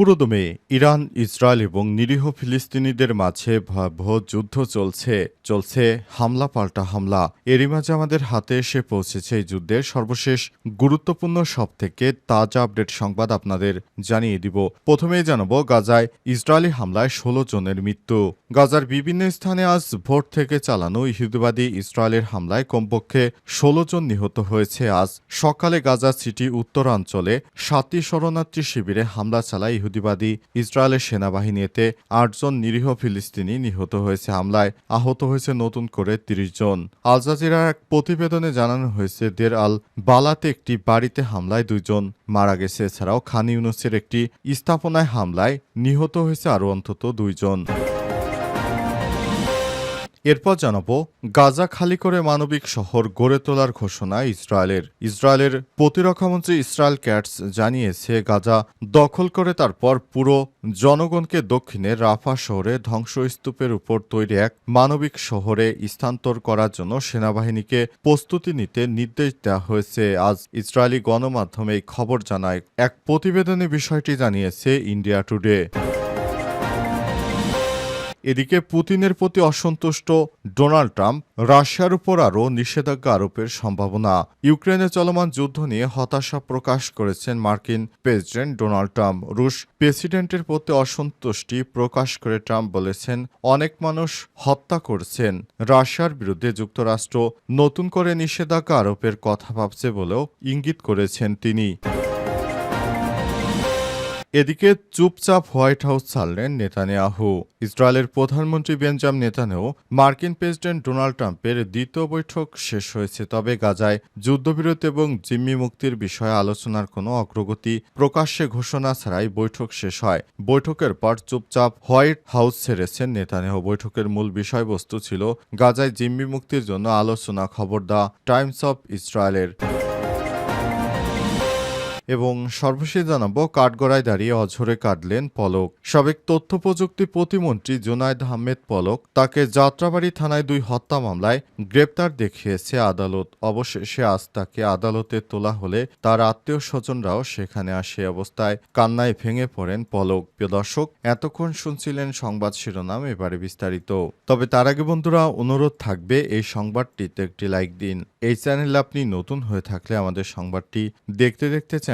পুরোদমে Iran, Israel এবং নিরীহ ফিলিস্তিনিদের মাঝে ভয়াবহ যুদ্ধ চলছে চলছে হামলা পাল্টা হামলা। এরই মাঝে আমাদের হাতে এসে পৌঁছেছে এই যুদ্ধের সর্বশেষ গুরুত্বপূর্ণ সব থেকে তাজা আপডেট সংবাদ আপনাদের জানিয়ে দিব। প্রথমেই জানাব গাজায় ইসরায়েলি হামলায় ষোলো জনের মৃত্যু। গাজার বিভিন্ন স্থানে আজ ভোর থেকে চালানো ইহুদিবাদী ইসরায়েলের হামলায় কমপক্ষে ষোলো জন নিহত হয়েছে। আজ সকালে গাজা সিটি উত্তরাঞ্চলে সাতটি শরণার্থী শিবিরে হামলা চালায় ইহুদিবাদী ইসরায়েলের সেনাবাহিনী এতে আটজন নিরীহ ফিলিস্তিনি নিহত হয়েছে হামলায় আহত হয়েছে নতুন করে তিরিশ জন। আল জাজিরার এক প্রতিবেদনে জানানো হয়েছে, দের আল বালাতে একটি বাড়িতে হামলায় দুইজন মারা গেছে। এছাড়াও খান ইউনুসের একটি স্থাপনায় হামলায় নিহত হয়েছে আরও অন্তত দুইজন। এরপর জানাব, গাজা খালি করে মানবিক শহর গড়ে তোলার ঘোষণা ইসরায়েলের। ইসরায়েলের প্রতিরক্ষামন্ত্রী ইসরায়েল ক্যাটস জানিয়েছে, গাজা দখল করে তারপর পুরো জনগণকে দক্ষিণে রাফা শহরে ধ্বংসস্তূপের উপর তৈরি এক মানবিক শহরে স্থানান্তর করার জন্য সেনাবাহিনীকে প্রস্তুতি নিতে নির্দেশ দেওয়া হয়েছে। আজ ইসরায়েলি গণমাধ্যমে খবর জানায় এক প্রতিবেদনে বিষয়টি জানিয়েছে ইন্ডিয়া টুডে। এদিকে পুতিনের প্রতি অসন্তুষ্ট ডোনাল্ড ট্রাম্প রাশিয়ার উপর আরও নিষেধাজ্ঞা আরোপের সম্ভাবনা। ইউক্রেনে চলমান যুদ্ধ নিয়ে হতাশা প্রকাশ করেছেন মার্কিন প্রেসিডেন্ট ডোনাল্ড ট্রাম্প। রুশ প্রেসিডেন্টের প্রতি অসন্তুষ্টি প্রকাশ করে ট্রাম্প বলেছেন, অনেক মানুষ হত্যা করছেন। রাশিয়ার বিরুদ্ধে যুক্তরাষ্ট্র নতুন করে নিষেধাজ্ঞা আরোপের কথা ভাবছে বলেও ইঙ্গিত করেছেন তিনি। এদিকে চুপচাপ হোয়াইট হাউস ছাড়লেন নেতানিয়াহু। ইসরায়েলের প্রধানমন্ত্রী বেঞ্জাম নেতানেও মার্কিন প্রেসিডেন্ট ডোনাল্ড ট্রাম্পের দ্বিতীয় বৈঠক শেষ হয়েছে। তবে গাজায় যুদ্ধবিরতি এবং জিম্মি মুক্তির বিষয়ে আলোচনার কোনো অগ্রগতি প্রকাশ্যে ঘোষণা ছাড়াই বৈঠক শেষ হয়। বৈঠকের পর চুপচাপ হোয়াইট হাউস ছেড়েছেন নেতানিয়াহু। বৈঠকের মূল বিষয়বস্তু ছিল গাজায় জিম্মি মুক্তির জন্য আলোচনা খবর দা টাইমস অফ ইসরায়েলের। এবং সর্বশেষ জানাব, কাঠগড়ায় দাঁড়িয়ে অঝরে কাটলেন পলক। সাবেক তথ্য প্রযুক্তি প্রতিমন্ত্রী জুনায়দ আহমেদ পলক তাকে যাত্রাবাড়ি থানায় দুই হত্যা মামলায় গ্রেপ্তার দেখিয়েছে আদালত। অবশেষে আজ তাকে আদালতে তোলা হলে তার আত্মীয় স্বজনরাও সেখানে আসে অবস্থায় কান্নায় ভেঙে পড়েন পলক। প্রিয় দর্শক, এতক্ষণ শুনছিলেন সংবাদ শিরোনাম, এবারে বিস্তারিত। তবে তার আগে বন্ধুরা, অনুরোধ থাকবে এই সংবাদটিতে একটি লাইক দিন। এই চ্যানেলে আপনি নতুন হয়ে থাকলে আমাদের সংবাদটি দেখতে দেখতে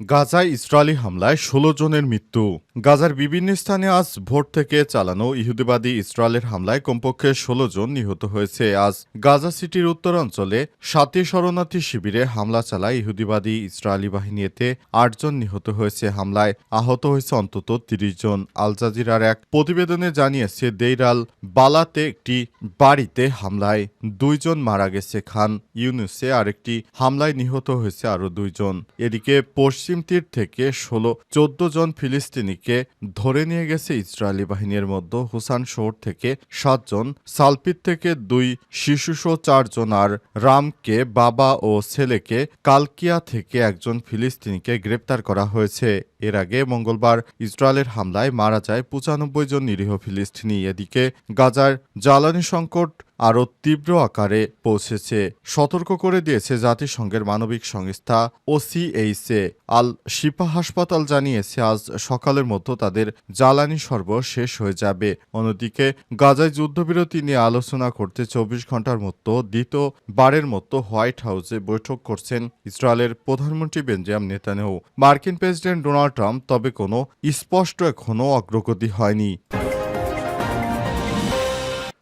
গাজায় ইসরায়েলি হামলায় ষোলো জনের মৃত্যু। গাজার বিভিন্ন স্থানে আজ ভোর থেকে চালানো ইহুদিবাদী ইসরায়েলের হামলায় কমপক্ষে ষোলো জন নিহত হয়েছে। আজ গাজা সিটির উত্তরাঞ্চলে সাতই শরণার্থী শিবিরে হামলা চালায় ইহুদিবাদী ইসরায়েলি বাহিনী এতে আটজন নিহত হয়েছে। হামলায় আহত হয়েছে অন্তত তিরিশ জন। আল জাজিরার এক প্রতিবেদনে জানিয়েছে, দেইরাল বালাতে একটি বাড়িতে হামলায় দুইজন মারা গেছে। খান ইউনুসে আরেকটি হামলায় নিহত হয়েছে আরও দুইজন এদিকে পশ্চিম তীর থেকে ষোলো, চোদ্দ জন ফিলিস্তিনিকে ধরে নিয়ে গেছে ইসরায়েলি বাহিনীর মধ্যে। হুসান শহর থেকে সাতজন সালপিত থেকে দুই শিশুসহ চারজন আর রামকে, বাবা ও ছেলেকে কালকিয়া থেকে একজন ফিলিস্তিনিকে গ্রেপ্তার করা হয়েছে। এর আগে মঙ্গলবার ইসরায়েলের হামলায় মারা যায় পঁচানব্বই জন নিরীহ ফিলিস্তিনি। এদিকে গাজার জ্বালানি সংকট আরও তীব্র আকারে পৌঁছেছে। সতর্ক করে দিয়েছে জাতিসংঘের মানবিক সংস্থা ওসিএইচএ। আল শিপা হাসপাতাল জানিয়েছে, আজ সকালের মধ্যে তাদের জ্বালানি সর্ব শেষ হয়ে যাবে। অন্যদিকে গাজায় যুদ্ধবিরতি নিয়ে আলোচনা করতে চব্বিশ ঘণ্টার মতো দ্বিতীয় বারের মতো হোয়াইট হাউসে বৈঠক করছেন ইসরায়েলের প্রধানমন্ত্রী বেঞ্জাম নেতানেহু মার্কিন প্রেসিডেন্ট ডোনাল্ড ট্রাম্প তবে কোনো স্পষ্ট এখনও অগ্রগতি হয়নি।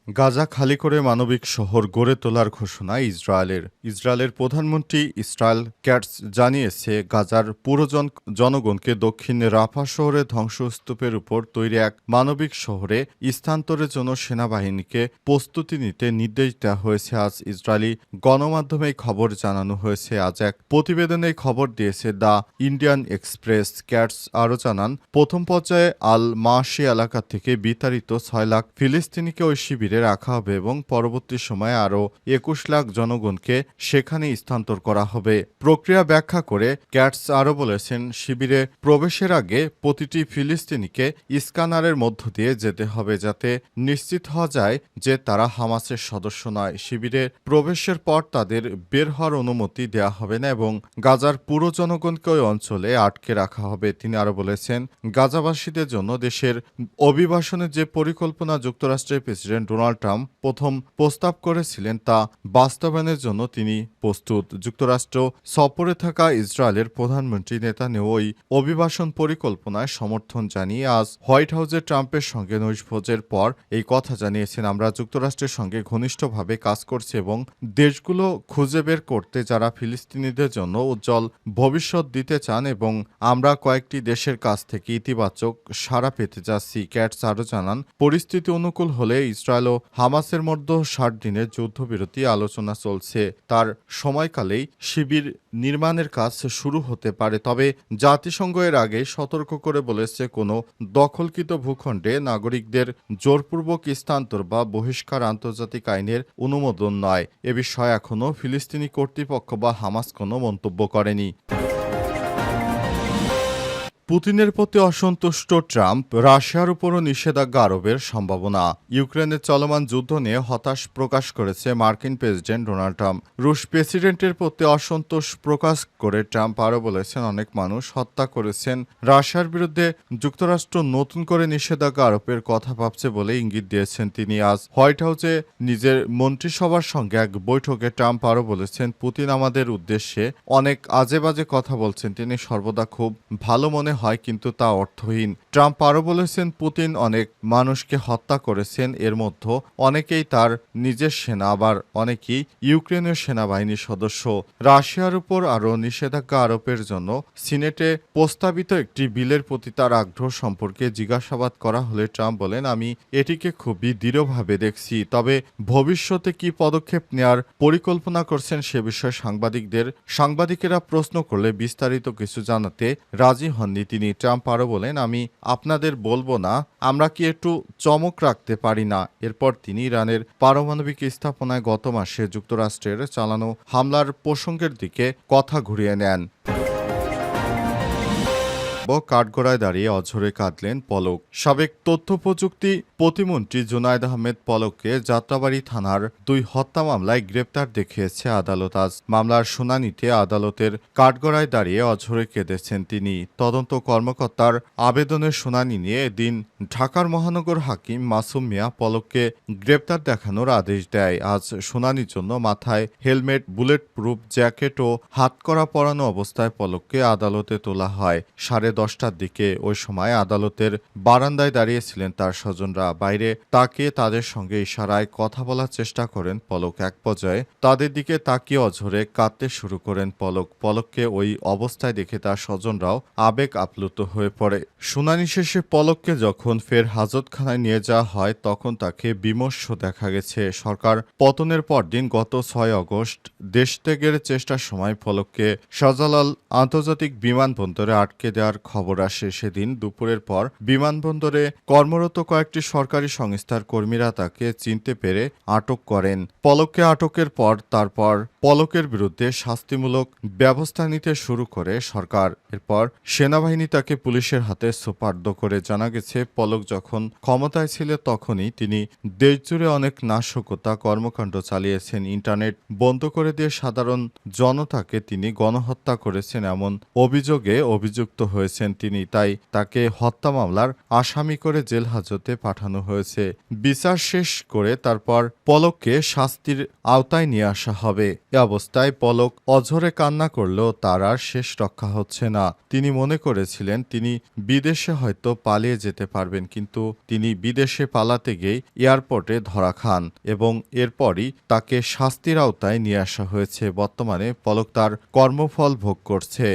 গাজা খালি করে মানবিক শহর গড়ে তোলার ঘোষণা ইসরায়েলের। ইসরায়েলের প্রধানমন্ত্রী ইসরায়েল ক্যাটস জানিয়েছে, গাজার পুরো জন জনগণকে দক্ষিণে রাফা শহরে ধ্বংসস্তূপের উপর তৈরি এক মানবিক শহরে স্থানান্তরের জন্য সেনাবাহিনীকে প্রস্তুতি নিতে নির্দেশ দেওয়া হয়েছে। আজ ইসরায়েলি গণমাধ্যমে খবর জানানো হয়েছে। আজ এক প্রতিবেদনে খবর দিয়েছে, দ্য ইন্ডিয়ান এক্সপ্রেস। ক্যাটস আরও জানান, প্রথম পর্যায়ে আল মাসি এলাকা থেকে বিতাড়িত ছয় লাখ ফিলিস্তিনিকে ওই শিবিরে রাখা হবে এবং পরবর্তী সময়ে আরও একুশ লাখ জনগণকে সেখানে স্থানান্তর করা হবে। প্রক্রিয়া ব্যাখ্যা করে ক্যাটস আরও বলেছেন, শিবিরে প্রবেশের আগে প্রতিটি ফিলিস্তিনিকে স্ক্যানারের মধ্য দিয়ে যেতে হবে যাতে নিশ্চিত হওয়া যায় যে তারা হামাসের সদস্য নয়। শিবিরে প্রবেশের পর তাদের বের হওয়ার অনুমতি দেওয়া হবে না এবং গাজার পুরো জনগণকে ওই অঞ্চলে আটকে রাখা হবে। তিনি আরও বলেছেন, গাজাবাসীদের জন্য দেশের অভিবাসনের যে পরিকল্পনা যুক্তরাষ্ট্রের প্রেসিডেন্ট ডোনাল্ড ট্রাম্প প্রথম প্রস্তাব করেছিলেন তা বাস্তবায়নের জন্য তিনি প্রস্তুত। যুক্তরাষ্ট্র সফরে থাকা ইসরায়েলের প্রধানমন্ত্রী নেতানিয়াহু ওই অভিবাসন পরিকল্পনায় সমর্থন জানিয়ে আজ হোয়াইট হাউসে ট্রাম্পের সঙ্গে নৈশভোজের পর এই কথা জানিয়েছেন। আমরা যুক্তরাষ্ট্রের সঙ্গে ঘনিষ্ঠভাবে কাজ করছি এবং দেশগুলো খুঁজে বের করতে যারা ফিলিস্তিনিদের জন্য উজ্জ্বল ভবিষ্যৎ দিতে চান এবং আমরা কয়েকটি দেশের কাছ থেকে ইতিবাচক সাড়া পেতে যাচ্ছি ক্যাটস আরও জানান। পরিস্থিতি অনুকূল হলে ইসরায়েল ও হামাসের মধ্যে ষাট দিনের যুদ্ধবিরতি আলোচনা চলছে। তার সময়কালেই শিবির নির্মাণের কাজ শুরু হতে পারে, তবে জাতিসংঘ এর আগে সতর্ক করে বলেছে, কোনো দখলকৃত ভূখণ্ডে নাগরিকদের জোরপূর্বক স্থানান্তর বা বহিষ্কার আন্তর্জাতিক আইনের অনুমোদন নয়। এ বিষয়ে এখনও ফিলিস্তিনি কর্তৃপক্ষ বা হামাস কোনো মন্তব্য করেনি। পুতিনের প্রতি অসন্তুষ্ট ট্রাম্প রাশিয়ার উপরও নিষেধাজ্ঞা আরোপের সম্ভাবনা। ইউক্রেনের চলমান যুদ্ধ নিয়ে হতাশ প্রকাশ করেছে মার্কিন প্রেসিডেন্ট ডোনাল্ড ট্রাম্প। রুশ প্রেসিডেন্টের প্রতি অসন্তোষ প্রকাশ করে ট্রাম্প আরও বলেছেন, অনেক মানুষ হত্যা করেছেন। রাশিয়ার বিরুদ্ধে যুক্তরাষ্ট্র নতুন করে নিষেধাজ্ঞা আরোপের কথা ভাবছে বলে ইঙ্গিত দিয়েছেন তিনি। আজ হোয়াইট হাউসে নিজের মন্ত্রিসভার সঙ্গে এক বৈঠকে ট্রাম্প আরও বলেছেন, পুতিন আমাদের উদ্দেশ্যে অনেক আজে বাজে কথা বলছেন। তিনি সর্বদা খুব ভালো মনে হয় কিন্তু তা অর্থহীন। ট্রাম্প আরও বলেছেন, পুতিন অনেক মানুষকে হত্যা করেছেন। এর মধ্যে অনেকেই তার নিজের সেনা, আবার অনেকেই ইউক্রেনীয় সেনাবাহিনীর সদস্য। রাশিয়ার উপর আরও নিষেধাজ্ঞা আরোপের জন্য সিনেটে প্রস্তাবিত একটি বিলের প্রতি তার আগ্রহ সম্পর্কে জিজ্ঞাসাবাদ করা হলে ট্রাম্প বলেন, আমি এটিকে খুবই দৃঢ়ভাবে দেখছি। তবে ভবিষ্যতে কি পদক্ষেপ নেয়ার পরিকল্পনা করছেন সে বিষয়ে সাংবাদিকদের, সাংবাদিকেরা প্রশ্ন করলে বিস্তারিত কিছু জানাতে রাজি হননি তিনি ট্রাম্প আরও বলেন, আমি আপনাদের বলব না, আমরা কি একটু চমক রাখতে পারি না? এরপর তিনি ইরানের পারমাণবিক স্থাপনায় গত মাসে যুক্তরাষ্ট্রের চালানো হামলার প্রসঙ্গের দিকে কথা ঘুরিয়ে নেন। কাঠগড়ায় দাঁড়িয়ে অঝরে কাঁদলেন পলক। সাবেক তথ্য প্রযুক্তি প্রতিমন্ত্রী জুনায়দ আহমেদ পলককে যাত্রাবাড়ি থানার দুই হত্যা মামলায় গ্রেপ্তার দেখিয়েছে আদালত। আজ মামলার শুনানিতে আদালতের কাঠগড়ায় দাঁড়িয়ে অঝরে কেঁদেছেন তিনি। তদন্ত কর্মকর্তার আবেদনের শুনানি নিয়ে এদিন ঢাকার মহানগর হাকিম মাসুম মিয়া পলককে গ্রেপ্তার দেখানোর আদেশ দেয়। আজ শুনানির জন্য মাথায় হেলমেট বুলেট প্রুফ জ্যাকেট ও হাতকড়া পরানো অবস্থায় পলককে আদালতে তোলা হয়। সাড়ে দশটার দিকে ওই সময় আদালতের বারান্দায় দাঁড়িয়েছিলেন তার স্বজনরা। বাইরে তাকিয়ে তাদের সঙ্গে ইশারায় কথা বলার চেষ্টা করেন পলক। এক পর্যায়ে তাদের দিকে তাকিয়ে অঝরে কাঁদতে শুরু করেন পলক। পলককে ওই অবস্থায় দেখে তার স্বজনরাও আবেগ আপ্লুত হয়ে পড়ে। শুনানি শেষে পলককে যখন ফের হাজতখানায় নিয়ে যাওয়া হয়, তখন তাকে বিমর্ষ দেখা গেছে। সরকার পতনের পর দিন গত ছয় অগস্ট দেশ ত্যাগের চেষ্টার সময় পলককে শাহজালাল আন্তর্জাতিক বিমানবন্দরে আটকে দেওয়ার খবর আসে সেদিন দুপুরের পর বিমানবন্দরে কর্মরত কয়েকটি সরকারি সংস্থার কর্মীরা তাকে চিনতে পেরে আটক করেন। পলককে আটকের পর তারপর পলকের বিরুদ্ধে শাস্তিমূলক ব্যবস্থা নিতে শুরু করে সরকার। এরপর সেনাবাহিনী তাকে পুলিশের হাতে সোপার্দ করে জানা গেছে, পলক যখন ক্ষমতায় ছিল তখনই তিনি দেশজুড়ে অনেক নাশকতা কর্মকাণ্ড চালিয়েছেন। ইন্টারনেট বন্ধ করে দিয়ে সাধারণ জনতাকে তিনি গণহত্যা করেছেন এমন অভিযোগে অভিযুক্ত হয়েছেন তিনি। তাই তাকে হত্যা মামলার আসামি করে জেল হাজতে পাঠানো হয়েছে। বিচার শেষ করে তারপর পলককে শাস্তির আওতায় নিয়ে আসা হবে। এ অবস্থায় পলক অঝরে কান্না করলেও তার আর শেষ রক্ষা হচ্ছে না। তিনি মনে করেছিলেন তিনি বিদেশে হয়তো পালিয়ে যেতে পারবেন, কিন্তু তিনি বিদেশে পালাতে গিয়ে এয়ারপোর্টে ধরা খান এবং এরপরই তাকে শাস্তির আওতায় নিয়ে আসা হয়েছে। বর্তমানে পলক তার কর্মফল ভোগ করছে।